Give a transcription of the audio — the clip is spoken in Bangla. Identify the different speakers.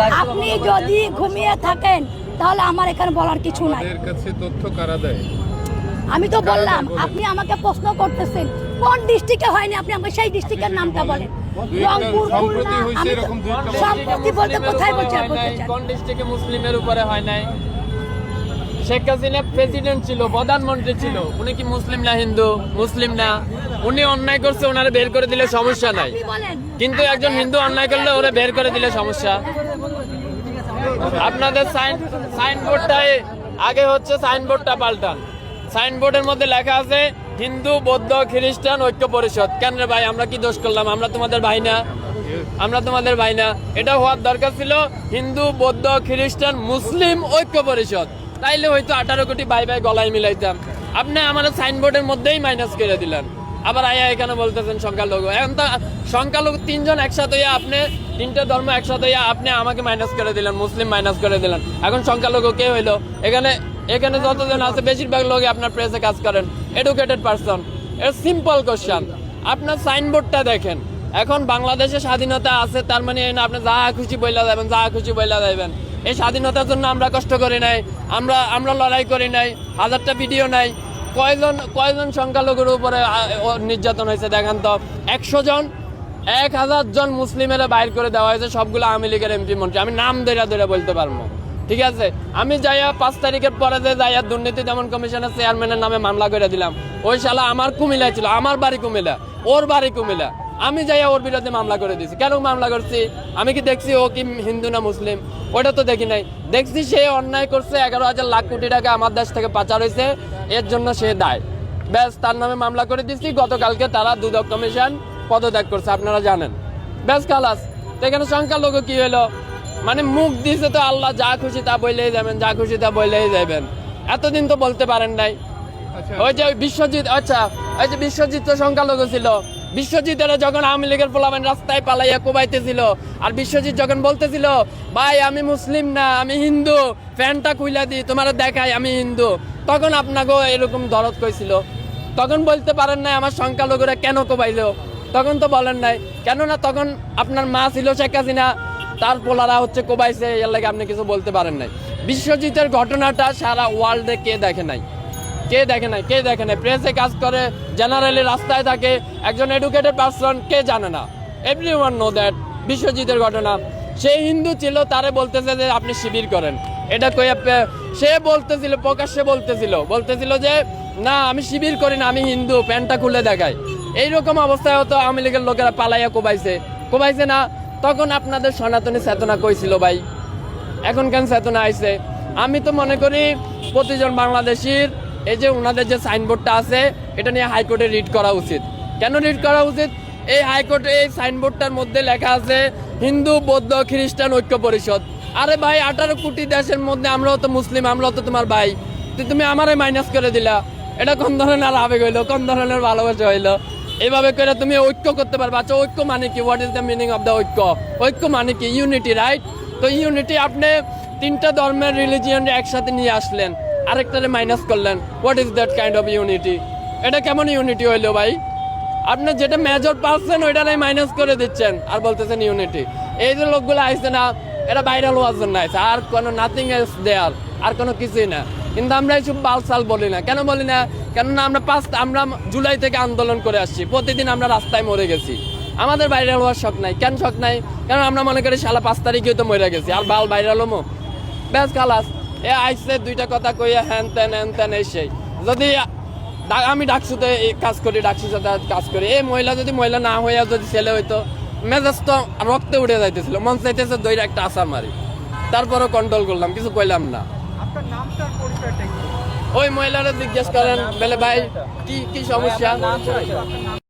Speaker 1: আপনি যদি ঘুমিয়ে থাকেন তাহলে আমার এখানে বলার কিছু নাই।
Speaker 2: এর কাছে তথ্য কারা দেয়?
Speaker 1: আমি তো বললাম আপনি আমাকে প্রশ্ন করতেছেন কোন ডিস্ট্রিক্টে হয়নি আপনি আমাকে সেই ডিস্ট্রিক্টের নামটা বলেন। রংপুর খুলনা, আমি তো-
Speaker 2: এরকম
Speaker 1: সম্প্রতি বলতে কোথায় চান?
Speaker 3: কোন ডিস্ট্রিক্টে মুসলিমের উপরে হয় নাই? শেখ হাসিনা প্রেসিডেন্ট ছিল প্রধানমন্ত্রী ছিল উনি কি মুসলিম না হিন্দু? মুসলিম না। উনি অন্যায় করছে ওনারে বের করে দিলে সমস্যা নাই।
Speaker 1: বলেন।
Speaker 3: কিন্তু একজন হিন্দু অন্যায় করলে ওরা বের করে দিলে সমস্যা। আপনাদের সাইন, সাইনবোর্ডটাই আগে হচ্ছে সাইনবোর্ডটা পাল্টান। সাইনবোর্ডের মধ্যে লেখা আছে, হিন্দু, বৌদ্ধ, খ্রিস্টান, ঐক্য পরিষদ। কেন রে ভাই, আমরা কি দোষ করলাম? আমরা তোমাদের ভাই না? আমরা তোমাদের ভাই না? এটা হওয়ার দরকার ছিল হিন্দু, বৌদ্ধ, খ্রিস্টান, মুসলিম, ঐক্য পরিষদ। তাইলে হয়তো আঠারো কোটি ভাই ভাই গলায় মিলাইতাম। আপনি আমার সাইনবোর্ডের মধ্যেই মাইনাস করে দিলেন। আবার আয়া এখানে বলতেছেন সংখ্যালঘু। এখন তো সংখ্যালঘু তিনজন একসাথে আপনি তিনটা ধর্ম একসাথে আপনি আমাকে মাইনাস করে দিলেন, মুসলিম মাইনাস করে দিলেন। এখন সংখ্যালঘু কে হইল? এখানে এখানে যতজন আছে, বেশিরভাগ লোকই আপনার প্রেসে কাজ করেন। এডুকেটেড পারসন এর সিম্পল কোশ্চেন আপনার সাইনবোর্ডটা দেখেন। এখন বাংলাদেশে স্বাধীনতা আছে, তার মানে আপনি যা খুশি বইলা যাবেন, যা খুশি বইলা যাবেন এই স্বাধীনতার জন্য আমরা কষ্ট করি নাই, আমরা আমরা লড়াই করি নাই, হাজারটা ভিডিও নাই। কয়জন কয়জন সংখ্যালঘুর উপরে নির্যাতন হয়েছে, দেখেন তো। একশো জন এক হাজার জন মুসলিমের বাইর করে দেওয়া হয়েছে, সবগুলো আওয়ামী লীগের এমপি মন্ত্রী। আমি নাম ধরে ধরে বলতে পারব। ঠিক আছে? আমি যাইয়া পাঁচ তারিখের পরে যে যাইয়া দুর্নীতি দমন কমিশনের চেয়ারম্যানের নামে মামলা করে দিলাম, ওই শালা আমার কুমিল্লায় ছিল, আমার বাড়ি কুমিল্লা, ওর বাড়ি কুমিল্লা। আমি যাইয়া ওর বিরুদ্ধে মামলা করে দিয়েছি কেন মামলা করছি? আমি কি দেখছি ও কি হিন্দু না মুসলিম? ওটা তো দেখি নাই। দেখছি সে অন্যায় করছে, এগারো হাজার লাখ কোটি টাকা আমার দেশ থেকে পাচার হয়েছে, এর জন্য সে দায়। ব্যাস, তার নামে মামলা করে দিচ্ছি গতকালকে তারা দুদক কমিশন পদত্যাগ করছে আপনারা জানেন। ব্যাস খালাস তো এখানে সংখ্যালঘু কি হলো? মানে মুখ দিছে তো আল্লাহ যা খুশি তা বললেই যাবেন যা খুশি তা বললেই যাবেন। এতদিন তো বলতে পারেন নাই।
Speaker 2: আচ্ছা।
Speaker 3: ওই যে ওই বিশ্বজিৎ আচ্ছা ওই যে বিশ্বজিৎ তো সংখ্যালঘু ছিল। বিশ্বজিতের যখন আওয়ামী লীগের পোলাবেন রাস্তায় পালাইয়া কোবাইতেছিল আর বিশ্বজিৎ যখন বলতেছিল ভাই আমি মুসলিম না আমি হিন্দু ফ্যানটা খুইলা দিই তোমার দেখাই আমি হিন্দু। তখন আপনাকেও এরকম দরদ কইছিল। তখন বলতে পারেন নাই আমার সংখ্যালঘুরা কেন কোবাইলো? তখন তো বলেন নাই। কেননা তখন আপনার মা ছিল শেখ হাসিনা, তার পোলারা হচ্ছে কোবাইছে এর লাগে আপনি কিছু বলতে পারেন নাই। বিশ্বজিতের ঘটনাটা সারা ওয়ার্ল্ডে কে দেখে নাই? কে দেখে নাই? কে দেখে নাই? প্রেসে কাজ করে জেনারেলি রাস্তায় থাকে, একজন এডুকেটেড পারসন কে জানে না? এভরি ওয়ান নো দ্যাট বিশ্বজিতের ঘটনা। সে হিন্দু ছিল, তারে বলতেছে যে আপনি শিবির করেন। এটা কই সে বলতেছিল, প্রকাশ্যে বলতেছিল। বলতেছিল যে, না, আমি শিবির করি না, আমি হিন্দু, প্যান্টটা খুলে দেখাই। এইরকম অবস্থায় হতো আওয়ামী লীগের লোকেরা পালাইয়া কোবাইছে। কোবাইছে না, তখন আপনাদের সনাতনী চেতনা কইছিল ভাই? এখন কেন চেতনা আইছে? আমি তো মনে করি প্রতিজন বাংলাদেশির এই যে ওনাদের যে সাইনবোর্ডটা আছে, এটা নিয়ে হাইকোর্টে রিড করা উচিত। কেন রিড করা উচিত? এই হাইকোর্টে এই সাইনবোর্ডটার মধ্যে লেখা আছে, হিন্দু, বৌদ্ধ, খ্রিস্টান, ঐক্য পরিষদ। আরে ভাই, আঠারো কোটি দেশের মধ্যে আমরাও তো মুসলিম, আমরাও তো তোমার ভাই। তুমি আমারে মাইনাস করে দিলা। এটা কোন ধরনের আবেগ হইল? কোন ধরনের ভালোবাসা হইল? এইভাবে করে তুমি ঐক্য করতে পারবে। আচ্ছা ঐক্য মানে কি? What is the meaning of the ঐক্য? ঐক্য মানে কি? ইউনিটি রাইট তো ইউনিটি আপনি তিনটা ধর্মের রিলিজিয়ন একসাথে নিয়ে আসলেন, আরেকটারে মাইনাস করলেন। What is that kind of unity এটা কেমন ইউনিটি হইল ভাই? আপনি যেটা মেজর পাচ্ছেন, ওইটারাই মাইনাস করে দিচ্ছেন আর বলতেছেন ইউনিটি এই যে লোকগুলো আইসে না এটা ভাইরাল হওয়ার জন্য আর কোনো নাথিং এলস দেয়ার আর কোনো কিছুই না। কিন্তু আমরা এইসব বালসাল বলি না। কেন বলি না? কেননা আমরা পাঁচ আমরা জুলাই থেকে আন্দোলন করে আসছি। প্রতিদিন আমরা রাস্তায় মরে গেছি। আমাদের ভাইরাল হওয়ার শখ নাই। কেন শখ নাই? কারণ আমরা মনে করি সালা পাঁচ তারিখে তো মরে গেছি? আর বাল ভাইরাল হমো? ব্যাস খালাস। এ আইসে দুইটা কথা কইয়া হ্যান তেন হ্যান তেন, এই সেই। যদি আমি ডাকসুতে কাজ করি ডাকসুর সাথে কাজ করি। এই মহিলা যদি মহিলা না হইয়া যদি ছেলে হইতো, মেজাজ তো রক্তে উঠে যাইতেছিল। মন চাইতেছে দইরা একটা আশা মারি। তারপরও কন্ট্রোল করলাম, কিছু কইলাম না। ওই মহিলারা জিজ্ঞেস করেন বলে ভাই কি কি সমস্যা?